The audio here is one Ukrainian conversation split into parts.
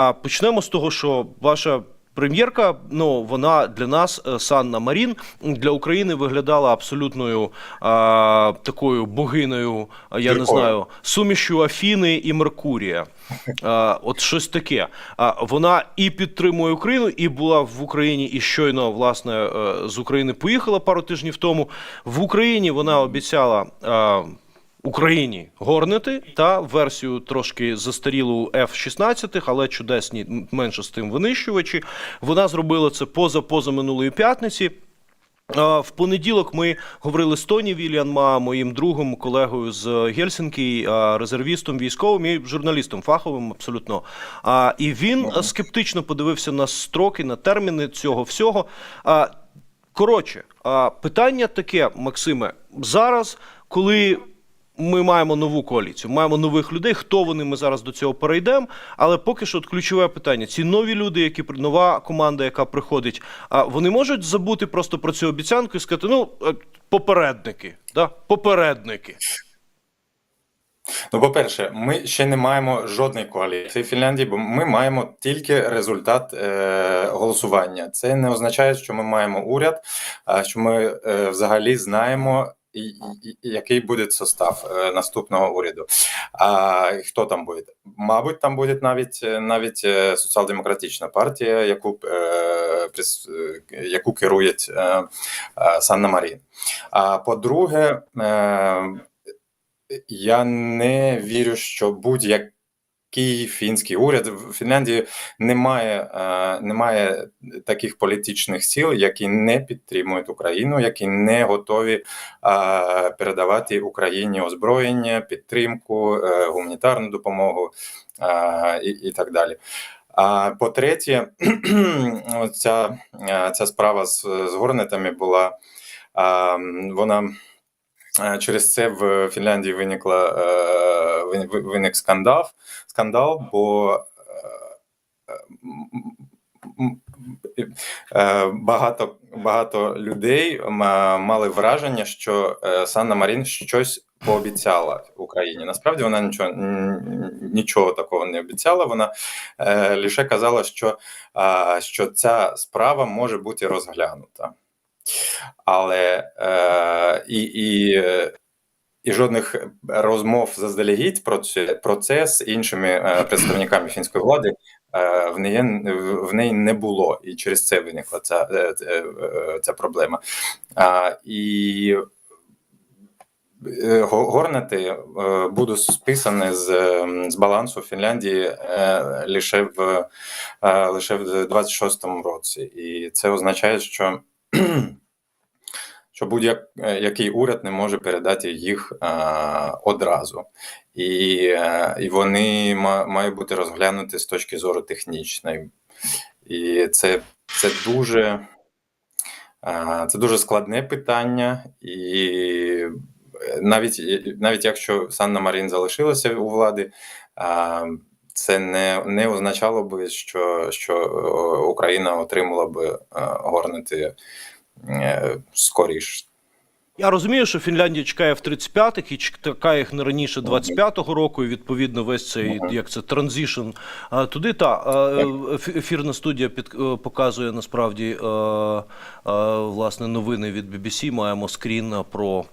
А почнемо з того, що ваша прем'єрка, ну вона для нас, е, Санна Марін, для України виглядала абсолютною а, такою богиною, а, я не знаю, сумішю Афіни і Меркурія. А, от щось таке. А, вона і підтримує Україну, і була в Україні, і щойно власне е, з України поїхала пару тижнів тому. В Україні вона обіцяла. А, Україні горнити та версію трошки застарілу F-16, але чудесні менше з тим винищувачі. Вона зробила це поза поза минулої п'ятниці. В понеділок ми говорили з Тоні Вільянма, моїм другом, колегою з Гельсінкі, резервістом військовим і журналістом фаховим абсолютно. І він скептично подивився на строки, на терміни цього всього. Коротше, питання таке, Максиме, зараз, коли ми маємо нову коаліцію, маємо нових людей. Хто вони? Ми зараз до цього перейдемо. Але поки що от ключове питання: ці нові люди, які нова команда, яка приходить, а вони можуть забути просто про цю обіцянку і сказати: ну, е, попередники, да? попередники. Ну, по-перше, ми ще не маємо жодної коаліції в Фінляндії, бо ми маємо тільки результат е, голосування. Це не означає, що ми маємо уряд, а що ми е, взагалі знаємо. Який буде состав е, наступного уряду? А хто там буде? Мабуть, там буде навіть е, навіть е, соціал-демократична партія, яку яку керує Санна Марін. А по-друге, я не вірю, що будь-який фінський уряд в Фінляндії немає, е, немає таких політичних сил, які не підтримують Україну, які не готові е, передавати Україні озброєння, підтримку, е, гуманітарну допомогу е, і, і так далі. А по-третє, ця, ця справа з, з горнетами була а, вона. Е, Через це в Фінляндії виникла е, виник скандал, скандал, бо е, багато, багато людей мали враження, що Санна Марін щось пообіцяла Україні. Насправді вона нічого, нічого такого не обіцяла. Вона лише казала, що, що ця справа може бути розглянута. Але е, і, і, і жодних розмов заздалегідь про це про це з іншими е, представниками фінської влади е, в неї в неї не було, і через це виникла ця, е, е, е, ця проблема. А, і е, го- е, будуть списані з, з балансу Фінляндії лише в лише в 26-му році, і це означає, що що будь-який уряд не може передати їх е, одразу, і, е, і вони мають бути розглянуті з точки зору технічної. І це, це дуже. е, Це дуже складне питання, і навіть, навіть якщо Санна Марін залишилася у влади, е, це не, не означало би, що, що е, Україна отримала би е, горнити е, скоріш. Я розумію, що Фінляндія чекає в 35-х і чекає їх не раніше 25-го року, і відповідно весь цей як це транзішн туди. Та ефірна студія під показує насправді власне новини від BBC. Маємо скрін про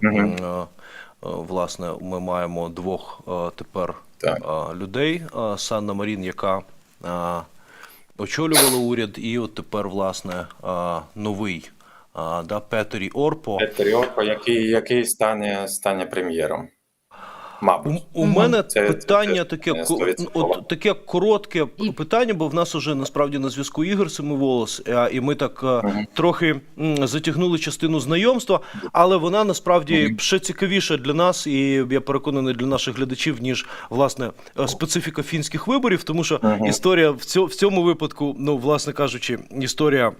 власне. Ми маємо двох е, тепер Так. е, людей. Е, Санна Марін, яка е, очолювала уряд, і от тепер власне е, новий. е, Да, Петері Орпо. Петері Орпо, який, який стане, стане прем'єром. У, Мабуть. у мене Це- це питання теж таке не ко- 100%. от таке коротке питання, бо в нас уже насправді на зв'язку Ігор Семиволос, а, і ми так е, трохи затягнули частину знайомства, але вона насправді ще цікавіша для нас, і я переконаний для наших глядачів, ніж власне е, специфіка фінських виборів, тому що історія в цьому, в цьому випадку, ну власне кажучи, історія.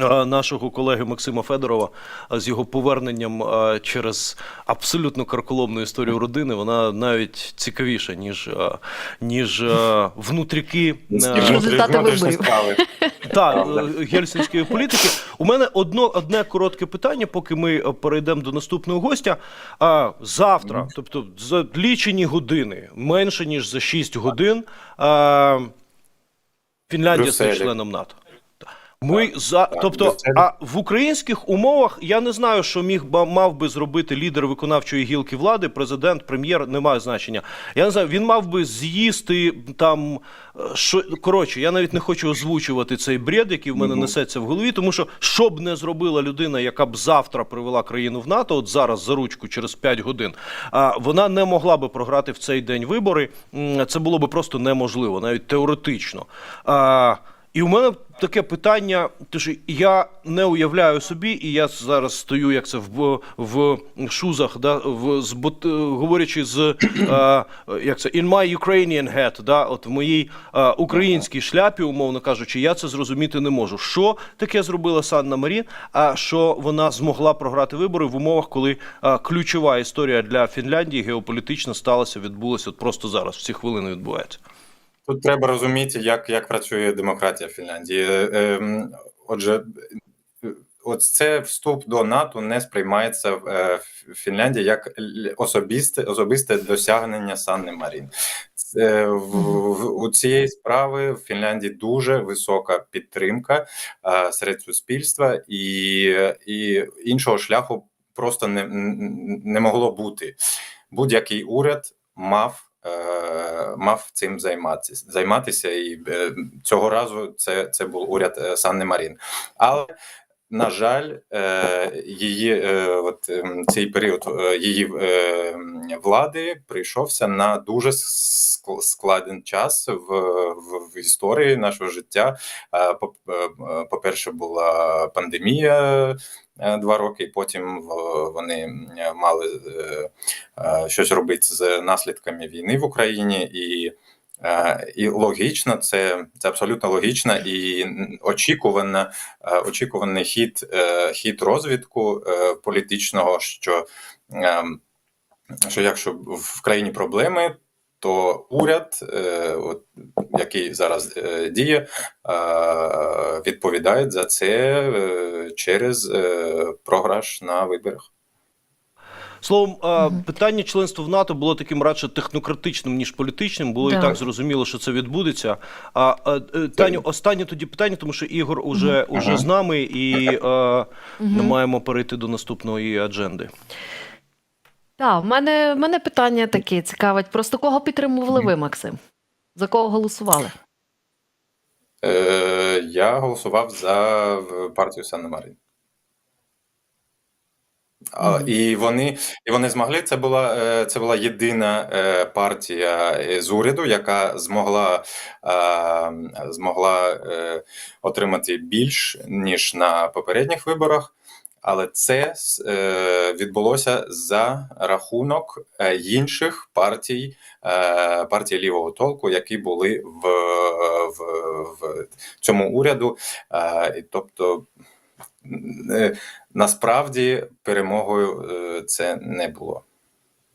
Е, Нашого колеги Максима Федорова е, з його поверненням е, через абсолютно карколомну історію родини, вона навіть цікавіша, ніж, ніж внутріки результати справи. та, гельсінської політики. У мене одно, одне коротке питання, поки ми перейдемо до наступного гостя. А, завтра, тобто за лічені години, менше ніж за 6 годин. Фінляндія стає членом НАТО. Ми за так, тобто, Брюсселі. а в українських умовах я не знаю, що міг мав би зробити лідер виконавчої гілки влади, президент, прем'єр, немає значення. Я не знаю, він мав би з'їсти там е, що коротше. Я навіть не хочу озвучувати цей бред, який в мене несеться в голові, тому що що б не зробила людина, яка б завтра привела країну в НАТО, от зараз за ручку через 5 годин, а вона не могла би програти в цей день вибори. Це було би просто неможливо, навіть теоретично. А, і у мене таке питання, тож я не уявляю собі, і я зараз стою, як це в, в шузах, да, в, з, говорячи з е, як це in my Ukrainian hat, да, от в моїй е, українській шляпі, умовно кажучи, я це зрозуміти не можу. Що таке зробила Санна Марін? А що вона змогла програти вибори в умовах, коли е, ключова історія для Фінляндії геополітично сталася, відбулася от просто зараз, в ці хвилини відбувається. Тут треба розуміти, як, як працює демократія в Фінляндії. Е, ем, Отже, е, от це вступ до НАТО не сприймається в е, в Фінляндії як особисте, особисте досягнення Санни Марін. Це, в, в, у цієї справи в Фінляндії дуже висока підтримка е, серед суспільства, і, і іншого шляху просто не, не могло бути. Будь-який уряд мав е, мав цим займатися, займатися, і е, цього разу це, це був уряд е, Санни Марін. Але на жаль, е, її е, от ем, цей період е, її влади прийшовся на дуже ск- складний час в, в, в історії нашого життя. По- е, По-перше, була пандемія два роки, і потім вони мали щось робити з наслідками війни в Україні, і, і логічно, це, це абсолютно логічно і очікувана, е, очікуваний хід, е, хід розвитку е, політичного, що, е, що якщо в країні проблеми. То уряд, е, от, який зараз е, діє, е, відповідає за це е, через е, програш на виборах. Словом, а, питання членства в НАТО було таким радше технократичним, ніж політичним. Було і так зрозуміло, що це відбудеться. А, а е, Таню, останнє тоді питання, тому що Ігор уже, уже Ага. з нами, і е, ми маємо перейти до наступної адженди. Так, в мене, в мене питання таке цікавить. Просто кого підтримували ви, Максим? За кого голосували? Е, я голосував за партію Санна Марин. А, Мгм. і вони і вони змогли. Це була е, це була єдина е, партія е, з уряду, яка змогла е, змогла е, отримати більш ніж на попередніх виборах. Але це с- е, відбулося за рахунок е, інших партій, е, партій лівого толку, які були в, в, в цьому уряду. Е, і тобто, насправді перемогою е, це не було.